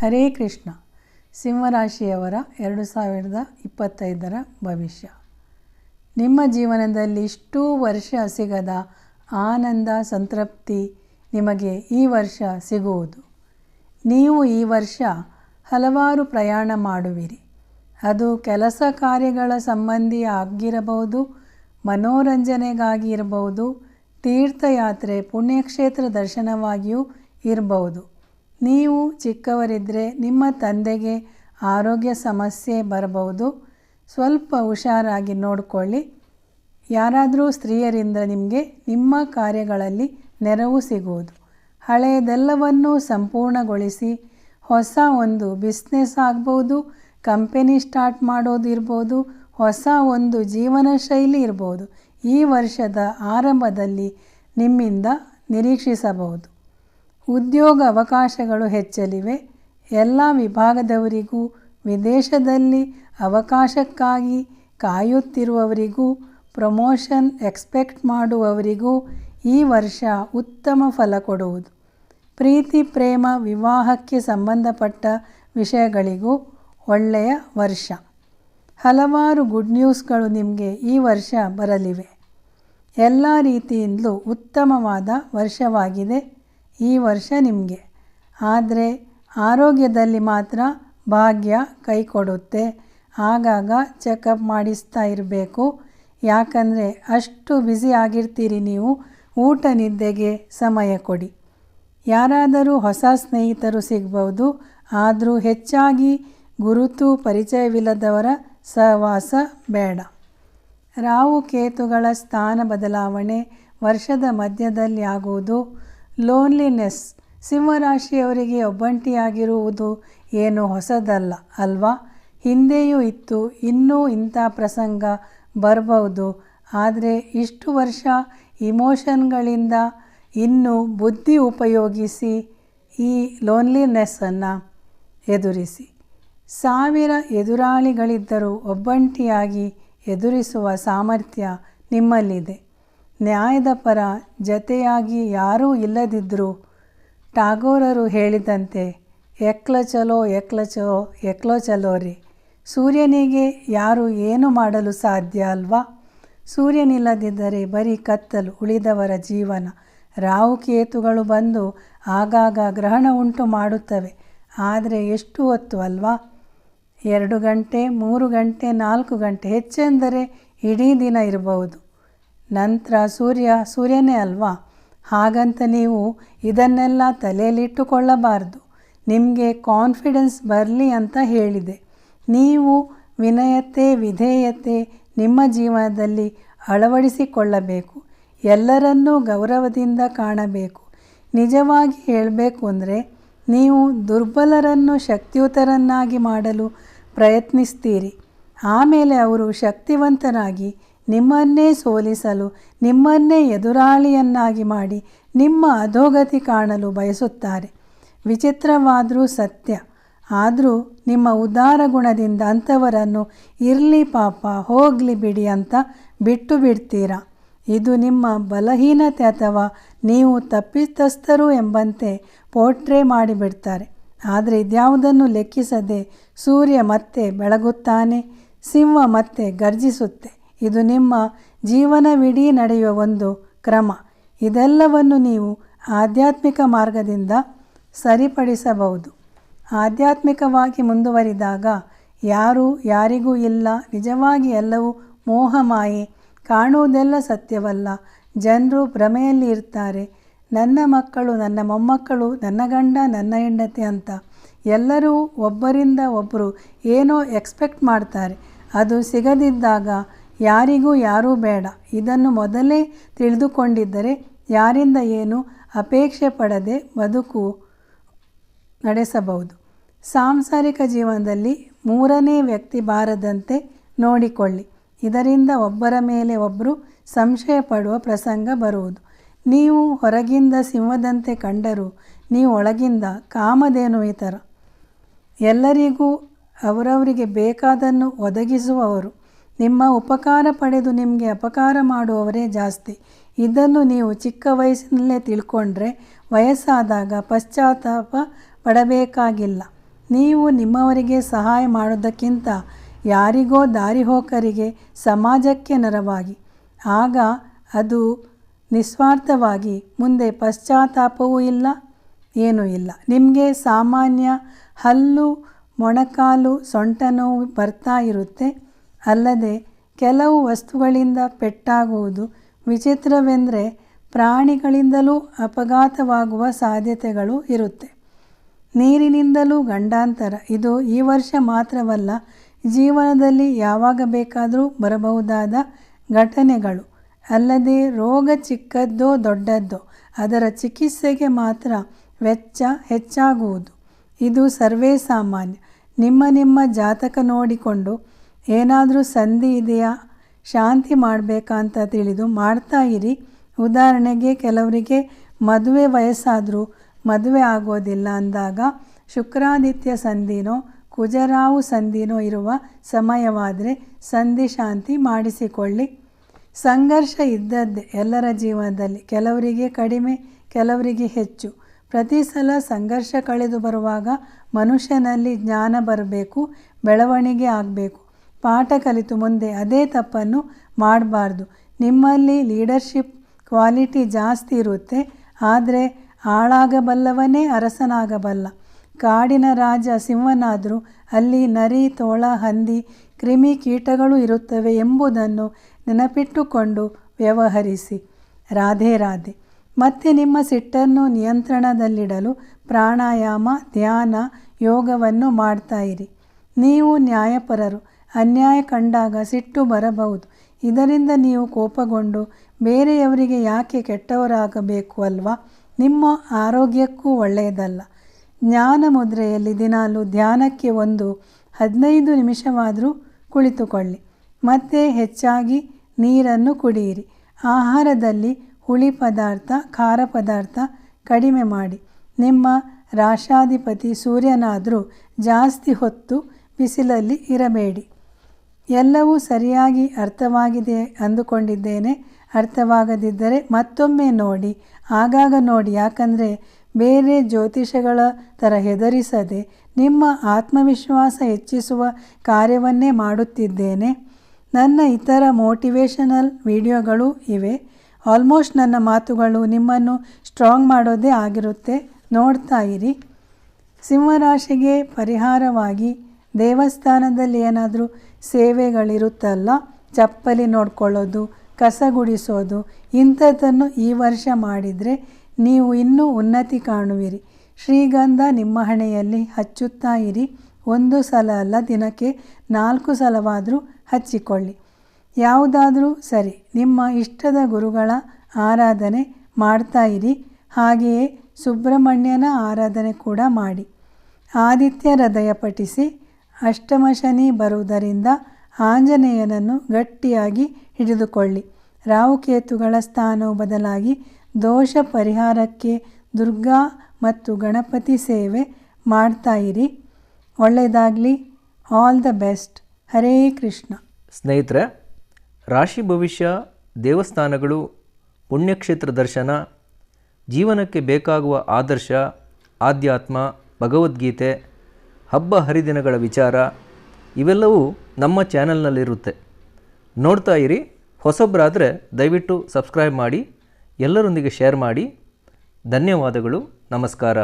ಹರೇ ಕೃಷ್ಣ. ಸಿಂಹರಾಶಿಯವರ ಎರಡು ಸಾವಿರದ ಇಪ್ಪತ್ತೈದರ ಭವಿಷ್ಯ. ನಿಮ್ಮ ಜೀವನದಲ್ಲಿ ಇಷ್ಟೂ ವರ್ಷ ಸಿಗದ ಆನಂದ, ಸಂತೃಪ್ತಿ ನಿಮಗೆ ಈ ವರ್ಷ ಸಿಗುವುದು. ನೀವು ಈ ವರ್ಷ ಹಲವಾರು ಪ್ರಯಾಣ ಮಾಡುವಿರಿ. ಅದು ಕೆಲಸ ಕಾರ್ಯಗಳ ಸಂಬಂಧಿ ಆಗಿರಬಹುದು, ಮನೋರಂಜನೆಗಾಗಿ ಇರಬಹುದು, ತೀರ್ಥಯಾತ್ರೆ, ಪುಣ್ಯಕ್ಷೇತ್ರ ದರ್ಶನವಾಗಿಯೂ ಇರಬಹುದು. ನೀವು ಚಿಕ್ಕವರಿದ್ದರೆ ನಿಮ್ಮ ತಂದೆಗೆ ಆರೋಗ್ಯ ಸಮಸ್ಯೆ ಬರಬಹುದು. ಸ್ವಲ್ಪ ಹುಷಾರಾಗಿ ನೋಡಿಕೊಳ್ಳಿ. ಯಾರಾದರೂ ಸ್ತ್ರೀಯರಿಂದ ನಿಮಗೆ ನಿಮ್ಮ ಕಾರ್ಯಗಳಲ್ಲಿ ನೆರವು ಸಿಗುವುದು. ಹಳೆಯದೆಲ್ಲವನ್ನೂ ಸಂಪೂರ್ಣಗೊಳಿಸಿ ಹೊಸ ಒಂದು ಬಿಸ್ನೆಸ್ ಆಗ್ಬೋದು, ಕಂಪೆನಿ ಸ್ಟಾರ್ಟ್ ಮಾಡೋದು ಇರ್ಬೋದು, ಹೊಸ ಒಂದು ಜೀವನ ಶೈಲಿ ಇರ್ಬೋದು. ಈ ವರ್ಷದ ಆರಂಭದಲ್ಲಿ ನಿಮ್ಮಿಂದ ನಿರೀಕ್ಷಿಸಬಹುದು. ಉದ್ಯೋಗ ಅವಕಾಶಗಳು ಹೆಚ್ಚಲಿವೆ. ಎಲ್ಲ ವಿಭಾಗದವರಿಗೂ, ವಿದೇಶದಲ್ಲಿ ಅವಕಾಶಕ್ಕಾಗಿ ಕಾಯುತ್ತಿರುವವರಿಗೂ, ಪ್ರಮೋಷನ್ ಎಕ್ಸ್ಪೆಕ್ಟ್ ಮಾಡುವವರಿಗೂ ಈ ವರ್ಷ ಉತ್ತಮ ಫಲ ಕೊಡುವುದು. ಪ್ರೀತಿ, ಪ್ರೇಮ, ವಿವಾಹಕ್ಕೆ ಸಂಬಂಧಪಟ್ಟ ವಿಷಯಗಳಿಗೂ ಒಳ್ಳೆಯ ವರ್ಷ. ಹಲವಾರು ಗುಡ್ ನ್ಯೂಸ್ಗಳು ನಿಮಗೆ ಈ ವರ್ಷ ಬರಲಿವೆ. ಎಲ್ಲ ರೀತಿಯಿಂದಲೂ ಉತ್ತಮವಾದ ವರ್ಷವಾಗಿದೆ. ಈ ವರ್ಷ ನಿಮಗೆ. ಆದರೆ ಆರೋಗ್ಯದಲ್ಲಿ ಮಾತ್ರ ಭಾಗ್ಯ ಕೈ ಕೊಡುತ್ತೆ ಆಗಾಗ ಚೆಕಪ್ ಮಾಡಿಸ್ತಾ ಇರಬೇಕು. ಯಾಕಂದರೆ ಅಷ್ಟು ಬ್ಯುಸಿ ಆಗಿರ್ತೀರಿ ನೀವು. ಊಟ ನಿದ್ದೆಗೆ ಸಮಯ ಕೊಡಿ. ಯಾರಾದರೂ ಹೊಸ ಸ್ನೇಹಿತರು ಸಿಗ್ಬೋದು. ಆದರೂ ಹೆಚ್ಚಾಗಿ ಗುರುತು ಪರಿಚಯವಿಲ್ಲದವರ ಸಹವಾಸ ಬೇಡ. ರಾಹು ಕೇತುಗಳ ಸ್ಥಾನ ಬದಲಾವಣೆ ವರ್ಷದ ಮಧ್ಯದಲ್ಲಿ ಆಗುವುದು ಲೋನ್ಲಿನೆಸ್ ಸಿಂಹರಾಶಿಯವರಿಗೆ ಒಬ್ಬಂಟಿಯಾಗಿರುವುದು ಏನು ಹೊಸದಲ್ಲ, ಅಲ್ವಾ? ಹಿಂದೆಯೂ ಇತ್ತು, ಇನ್ನೂ ಇಂಥ ಪ್ರಸಂಗ ಬರಬಹುದು ಆದರೆ ಇಷ್ಟು ವರ್ಷ ಇಮೋಷನ್ಗಳಿಂದ ಇನ್ನು ಬುದ್ಧಿ ಉಪಯೋಗಿಸಿ ಈ ಲೋನ್ಲಿನೆಸ್ಸನ್ನು ಎದುರಿಸಿ. ಸಾವಿರ ಎದುರಾಳಿಗಳಿದ್ದರೂ ಒಬ್ಬಂಟಿಯಾಗಿ ಎದುರಿಸುವ ಸಾಮರ್ಥ್ಯ ನಿಮ್ಮಲ್ಲಿದೆ. ನ್ಯಾಯದ ಪರ ಜತೆಯಾಗಿ ಯಾರೂ ಇಲ್ಲದಿದ್ದರೂ ಟಾಗೋರರು ಹೇಳಿದಂತೆ, ಎಕ್ಲ ಚಲೋ ಎಕ್ಲ ಚಲೋ ಎಕ್ಲೋ ಚಲೋ ರೀ. ಸೂರ್ಯನಿಗೆ ಯಾರು ಏನು ಮಾಡಲು ಸಾಧ್ಯ ಅಲ್ವಾ? ಸೂರ್ಯನಿಲ್ಲದಿದ್ದರೆ ಬರೀ ಕತ್ತಲು, ಉಳಿದವರ ಜೀವನ. ರಾಹುಕೇತುಗಳು ಬಂದು ಆಗಾಗ ಗ್ರಹಣ ಉಂಟು ಮಾಡುತ್ತವೆ. ಆದರೆ ಎಷ್ಟು ಹೊತ್ತು ಅಲ್ವಾ? ಎರಡು ಗಂಟೆ, ಮೂರು ಗಂಟೆ, ನಾಲ್ಕು ಗಂಟೆ, ಹೆಚ್ಚೆಂದರೆ ಇಡೀ ದಿನ ಇರಬಹುದು. ನಂತರ ಸೂರ್ಯ, ಸೂರ್ಯನೇ ಅಲ್ವಾ? ಹಾಗಂತ ನೀವು ಇದನ್ನೆಲ್ಲ ತಲೆಯಲ್ಲಿಟ್ಟುಕೊಳ್ಳಬಾರ್ದು. ನಿಮಗೆ ಕಾನ್ಫಿಡೆನ್ಸ್ ಬರಲಿ ಅಂತ ಹೇಳಿದೆ. ನೀವು ವಿನಯತೆ, ವಿಧೇಯತೆ ನಿಮ್ಮ ಜೀವನದಲ್ಲಿ ಅಳವಡಿಸಿಕೊಳ್ಳಬೇಕು. ಎಲ್ಲರನ್ನೂ ಗೌರವದಿಂದ ಕಾಣಬೇಕು. ನಿಜವಾಗಿ ಹೇಳಬೇಕು ಅಂದರೆ, ನೀವು ದುರ್ಬಲರನ್ನು ಶಕ್ತಿಯುತರನ್ನಾಗಿ ಮಾಡಲು ಪ್ರಯತ್ನಿಸ್ತೀರಿ. ಆಮೇಲೆ ಅವರು ಶಕ್ತಿವಂತರಾಗಿ ನಿಮ್ಮನ್ನೇ ಸೋಲಿಸಲು, ನಿಮ್ಮನ್ನೇ ಎದುರಾಳಿಯನ್ನಾಗಿ ಮಾಡಿ, ನಿಮ್ಮ ಅಧೋಗತಿ ಕಾಣಲು ಬಯಸುತ್ತಾರೆ. ವಿಚಿತ್ರವಾದರೂ ಸತ್ಯ. ಆದರೂ ನಿಮ್ಮ ಉದಾರ ಗುಣದಿಂದ ಅಂಥವರನ್ನು ಇರಲಿ ಪಾಪ, ಹೋಗಲಿ ಬಿಡಿ ಅಂತ ಬಿಟ್ಟು ಬಿಡ್ತೀರಾ? ಇದು ನಿಮ್ಮ ಬಲಹೀನತೆ ಅಥವಾ ನೀವು ತಪ್ಪಿತಸ್ಥರು ಎಂಬಂತೆ ಪೋರ್ಟ್ರೇ ಮಾಡಿಬಿಡ್ತಾರೆ. ಆದರೆ ಇದ್ಯಾವುದನ್ನು ಲೆಕ್ಕಿಸದೆ ಸೂರ್ಯ ಮತ್ತೆ ಬೆಳಗುತ್ತಾನೆ, ಸಿಂಹ ಮತ್ತೆ ಗರ್ಜಿಸುತ್ತೆ. ಇದು ನಿಮ್ಮ ಜೀವನವಿಡೀ ನಡೆಯುವ ಒಂದು ಕ್ರಮ. ಇದೆಲ್ಲವನ್ನು ನೀವು ಆಧ್ಯಾತ್ಮಿಕ ಮಾರ್ಗದಿಂದ ಸರಿಪಡಿಸಬಹುದು. ಆಧ್ಯಾತ್ಮಿಕವಾಗಿ ಮುಂದುವರಿದಾಗ ಯಾರೂ ಯಾರಿಗೂ ಇಲ್ಲ, ನಿಜವಾಗಿ ಎಲ್ಲವೂ ಮೋಹಮಾಯೆ, ಕಾಣುವುದೆಲ್ಲ ಸತ್ಯವಲ್ಲ. ಜನರು ಭ್ರಮೆಯಲ್ಲಿ ಇರ್ತಾರೆ. ನನ್ನ ಮಕ್ಕಳು, ನನ್ನ ಮೊಮ್ಮಕ್ಕಳು, ನನ್ನ ಗಂಡ, ನನ್ನ ಹೆಂಡತಿ ಅಂತ. ಎಲ್ಲರೂ ಒಬ್ಬರಿಂದ ಒಬ್ಬರು ಏನೋ ಎಕ್ಸ್ಪೆಕ್ಟ್ ಮಾಡ್ತಾರೆ. ಅದು ಸಿಗದಿದ್ದಾಗ ಯಾರಿಗೂ ಯಾರೂ ಬೇಡ. ಇದನ್ನು ಮೊದಲೇ ತಿಳಿದುಕೊಂಡಿದ್ದರೆ ಯಾರಿಂದ ಏನು ಅಪೇಕ್ಷೆ ಪಡದೆ ಬದುಕು ನಡೆಸಬಹುದು. ಸಾಂಸಾರಿಕ ಜೀವನದಲ್ಲಿ ಮೂರನೇ ವ್ಯಕ್ತಿ ಬಾರದಂತೆ ನೋಡಿಕೊಳ್ಳಿ. ಇದರಿಂದ ಒಬ್ಬರ ಮೇಲೆ ಒಬ್ಬರು ಸಂಶಯ ಪಡುವ ಪ್ರಸಂಗ ಬರುವುದು. ನೀವು ಹೊರಗಿಂದ ಸಿಂಹದಂತೆ ಕಂಡರೂ, ನೀವು ಒಳಗಿಂದ ಕಾಮಧೇನು ಇತರ ಎಲ್ಲರಿಗೂ ಅವರವರಿಗೆ ಬೇಕಾದನ್ನು ಒದಗಿಸುವವರು. ನಿಮ್ಮ ಉಪಕಾರ ಪಡೆದು ನಿಮಗೆ ಅಪಕಾರ ಮಾಡುವವರೇ ಜಾಸ್ತಿ. ಇದನ್ನು ನೀವು ಚಿಕ್ಕ ವಯಸ್ಸಿನಲ್ಲೇ ತಿಳ್ಕೊಂಡ್ರೆ ವಯಸ್ಸಾದಾಗ ಪಶ್ಚಾತ್ತಾಪ ಪಡಬೇಕಾಗಿಲ್ಲ. ನೀವು ನಿಮ್ಮವರಿಗೆ ಸಹಾಯ ಮಾಡೋದಕ್ಕಿಂತ ಯಾರಿಗೋ ದಾರಿಹೋಕರಿಗೆ ಸಮಾಜಕ್ಕೆ ನೆರವಾಗಿ. ಆಗ ಅದು ನಿಸ್ವಾರ್ಥವಾಗಿ ಮುಂದೆ ಪಶ್ಚಾತ್ತಾಪವೂ ಇಲ್ಲ, ಏನೂ ಇಲ್ಲ. ನಿಮಗೆ ಸಾಮಾನ್ಯ ಹಲ್ಲು ಮೊಣಕಾಲು ಸೊಂಟ ನೋವು ಬರ್ತಾ ಇರುತ್ತೆ. ಅಲ್ಲದೆ ಕೆಲವು ವಸ್ತುಗಳಿಂದ ಪೆಟ್ಟಾಗುವುದು ವಿಚಿತ್ರವೆಂದರೆ ಪ್ರಾಣಿಗಳಿಂದಲೂ ಅಪಘಾತವಾಗುವ ಸಾಧ್ಯತೆಗಳು ಇರುತ್ತೆ. ನೀರಿನಿಂದಲೂ ಗಂಡಾಂತರ. ಇದು ಈ ವರ್ಷ ಮಾತ್ರವಲ್ಲ, ಜೀವನದಲ್ಲಿ ಯಾವಾಗ ಬೇಕಾದರೂ ಬರಬಹುದಾದ ಘಟನೆಗಳು. ಅಲ್ಲದೆ ರೋಗ ಚಿಕ್ಕದ್ದೋ ದೊಡ್ಡದ್ದೋ, ಅದರ ಚಿಕಿತ್ಸೆಗೆ ಮಾತ್ರ ವೆಚ್ಚ ಹೆಚ್ಚಾಗುವುದು. ಇದು ಸರ್ವೇ ಸಾಮಾನ್ಯ. ನಿಮ್ಮ ನಿಮ್ಮ ಜಾತಕ ನೋಡಿಕೊಂಡು ಏನಾದರೂ ಸಂಧಿ ಇದೆಯಾ? ಶಾಂತಿ ಮಾಡಬೇಕಾ ಅಂತ ತಿಳಿದು ಮಾಡ್ತಾ ಇರಿ. ಉದಾಹರಣೆಗೆ, ಕೆಲವರಿಗೆ ಮದುವೆ ವಯಸ್ಸಾದರೂ ಮದುವೆ ಆಗೋದಿಲ್ಲ ಅಂದಾಗ ಶುಕ್ರಾದಿತ್ಯ ಸಂಧಿನೋ ಕುಜರಾವು ಸಂಧಿನೋ ಇರುವ ಸಮಯವಾದರೆ ಸಂಧಿ ಶಾಂತಿ ಮಾಡಿಸಿಕೊಳ್ಳಿ. ಸಂಘರ್ಷ ಇದ್ದದ್ದೇ ಎಲ್ಲರ ಜೀವನದಲ್ಲಿ. ಕೆಲವರಿಗೆ ಕಡಿಮೆ, ಕೆಲವರಿಗೆ ಹೆಚ್ಚು. ಪ್ರತಿ ಸಲ ಸಂಘರ್ಷ ಕಳೆದು ಬರುವಾಗ ಮನುಷ್ಯನಲ್ಲಿ ಜ್ಞಾನ ಬರಬೇಕು, ಬೆಳವಣಿಗೆ ಆಗಬೇಕು. ಪಾಠ ಕಲಿತು ಮುಂದೆ ಅದೇ ತಪ್ಪನ್ನು ಮಾಡಬಾರ್ದು. ನಿಮ್ಮಲ್ಲಿ ಲೀಡರ್ಶಿಪ್ ಕ್ವಾಲಿಟಿ ಜಾಸ್ತಿ ಇರುತ್ತೆ, ಆದರೆ ಹಾಳಾಗಬಲ್ಲವನೇ ಅರಸನಾಗಬಲ್ಲ. ಕಾಡಿನ ರಾಜ ಸಿಂಹನಾದರೂ ಅಲ್ಲಿ ನರಿ, ತೋಳ, ಹಂದಿ, ಕ್ರಿಮಿ ಕೀಟಗಳು ಇರುತ್ತವೆ ಎಂಬುದನ್ನು ನೆನಪಿಟ್ಟುಕೊಂಡು ವ್ಯವಹರಿಸಿ. ರಾಧೆ ರಾಧೆ. ಮತ್ತೆ ನಿಮ್ಮ ಸಿಟ್ಟನ್ನು ನಿಯಂತ್ರಣದಲ್ಲಿಡಲು ಪ್ರಾಣಾಯಾಮ, ಧ್ಯಾನ, ಯೋಗವನ್ನು ಮಾಡ್ತಾ ಇರಿ. ನೀವು ನ್ಯಾಯಪರರು. ಅನ್ಯಾಯ ಕಂಡಾಗ ಸಿಟ್ಟು ಬರಬಹುದು. ಇದರಿಂದ ನೀವು ಕೋಪಗೊಂಡು ಬೇರೆಯವರಿಗೆ ಯಾಕೆ ಕೆಟ್ಟವರಾಗಬೇಕು ಅಲ್ವಾ? ನಿಮ್ಮ ಆರೋಗ್ಯಕ್ಕೂ ಒಳ್ಳೆಯದಲ್ಲ. ಜ್ಞಾನ ಮುದ್ರೆಯಲ್ಲಿ ದಿನಾಲು ಧ್ಯಾನಕ್ಕೆ ಒಂದು ಹದಿನೈದು ನಿಮಿಷವಾದರೂ ಕುಳಿತುಕೊಳ್ಳಿ. ಮತ್ತೆ ಹೆಚ್ಚಾಗಿ ನೀರನ್ನು ಕುಡಿಯಿರಿ. ಆಹಾರದಲ್ಲಿ ಹುಳಿ ಪದಾರ್ಥ, ಖಾರ ಪದಾರ್ಥ ಕಡಿಮೆ ಮಾಡಿ. ನಿಮ್ಮ ರಾಶಾಧಿಪತಿ ಸೂರ್ಯನಾದರೂ ಜಾಸ್ತಿ ಹೊತ್ತು ಬಿಸಿಲಲ್ಲಿ ಇರಬೇಡಿ. ಎಲ್ಲವೂ ಸರಿಯಾಗಿ ಅರ್ಥವಾಗಿದೆ ಅಂದುಕೊಂಡಿದ್ದೇನೆ. ಅರ್ಥವಾಗದಿದ್ದರೆ ಮತ್ತೊಮ್ಮೆ ನೋಡಿ. ಆಗಾಗ ನೋಡಿ. ಯಾಕಂದರೆ ಬೇರೆ ಜ್ಯೋತಿಷಗಳ ಥರ ಹೆದರಿಸದೆ ನಿಮ್ಮ ಆತ್ಮವಿಶ್ವಾಸ ಹೆಚ್ಚಿಸುವ ಕಾರ್ಯವನ್ನೇ ಮಾಡುತ್ತಿದ್ದೇನೆ. ನನ್ನ ಇತರ ಮೋಟಿವೇಶನಲ್ ವಿಡಿಯೋಗಳು ಇವೆ. ಆಲ್ಮೋಸ್ಟ್ ನನ್ನ ಮಾತುಗಳು ನಿಮ್ಮನ್ನು ಸ್ಟ್ರಾಂಗ್ ಮಾಡೋದೇ ಆಗಿರುತ್ತೆ. ನೋಡ್ತಾ ಇರಿ. ಸಿಂಹರಾಶಿಗೆ ಪರಿಹಾರವಾಗಿ ದೇವಸ್ಥಾನದಲ್ಲಿ ಏನಾದರೂ ಸೇವೆಗಳಿರುತ್ತಲ್ಲ, ಚಪ್ಪಲಿ ನೋಡ್ಕೊಳ್ಳೋದು ಕಸ ಗುಡಿಸೋದು ಇಂಥದ್ದನ್ನು ಈ ವರ್ಷ ಮಾಡಿದರೆ ನೀವು ಇನ್ನೂ ಉನ್ನತಿ ಕಾಣುವಿರಿ. ಶ್ರೀಗಂಧ ನಿಮ್ಮ ಹಣೆಯಲ್ಲಿ ಹಚ್ಚುತ್ತಾ ಇರಿ. ಒಂದು ಸಲ ಅಲ್ಲ, ದಿನಕ್ಕೆ ನಾಲ್ಕು ಸಲವಾದರೂ ಹಚ್ಚಿಕೊಳ್ಳಿ. ಯಾವುದಾದರೂ ಸರಿ, ನಿಮ್ಮ ಇಷ್ಟದ ಗುರುಗಳ ಆರಾಧನೆ ಮಾಡ್ತಾ ಇರಿ. ಹಾಗೆಯೇ ಸುಬ್ರಹ್ಮಣ್ಯನ ಆರಾಧನೆ ಕೂಡ ಮಾಡಿ. ಆದಿತ್ಯ ಹೃದಯ ಪಠಿಸಿ ಅಷ್ಟಮ ಶನಿ ಬರುವುದರಿಂದ ಆಂಜನೇಯನನ್ನು ಗಟ್ಟಿಯಾಗಿ ಹಿಡಿದುಕೊಳ್ಳಿ. ರಾಹುಕೇತುಗಳ ಸ್ಥಾನವು ಬದಲಾಗಿ ದೋಷ ಪರಿಹಾರಕ್ಕೆ ದುರ್ಗಾ ಮತ್ತು ಗಣಪತಿ ಸೇವೆ ಮಾಡ್ತಾ ಇರಿ. ಒಳ್ಳೆಯದಾಗಲಿ. All the best. Hare Krishna. ಸ್ನೇಹಿತರೆ, ರಾಶಿ ಭವಿಷ್ಯ, ದೇವಸ್ಥಾನಗಳು, ಪುಣ್ಯಕ್ಷೇತ್ರ ದರ್ಶನ, ಜೀವನಕ್ಕೆ ಬೇಕಾಗುವ ಆದರ್ಶ, ಆಧ್ಯಾತ್ಮ, ಭಗವದ್ಗೀತೆ ಹಬ್ಬ ಹರಿದಿನಗಳ ವಿಚಾರ ಇವೆಲ್ಲವೂ ನಮ್ಮ ಚಾನಲ್ನಲ್ಲಿರುತ್ತೆ. ನೋಡ್ತಾ ಇರಿ, ಹೊಸಬ್ರಾದರೆ ದಯವಿಟ್ಟು ಸಬ್ಸ್ಕ್ರೈಬ್ ಮಾಡಿ, ಎಲ್ಲರೊಂದಿಗೆ ಶೇರ್ ಮಾಡಿ. ಧನ್ಯವಾದಗಳು, ನಮಸ್ಕಾರ.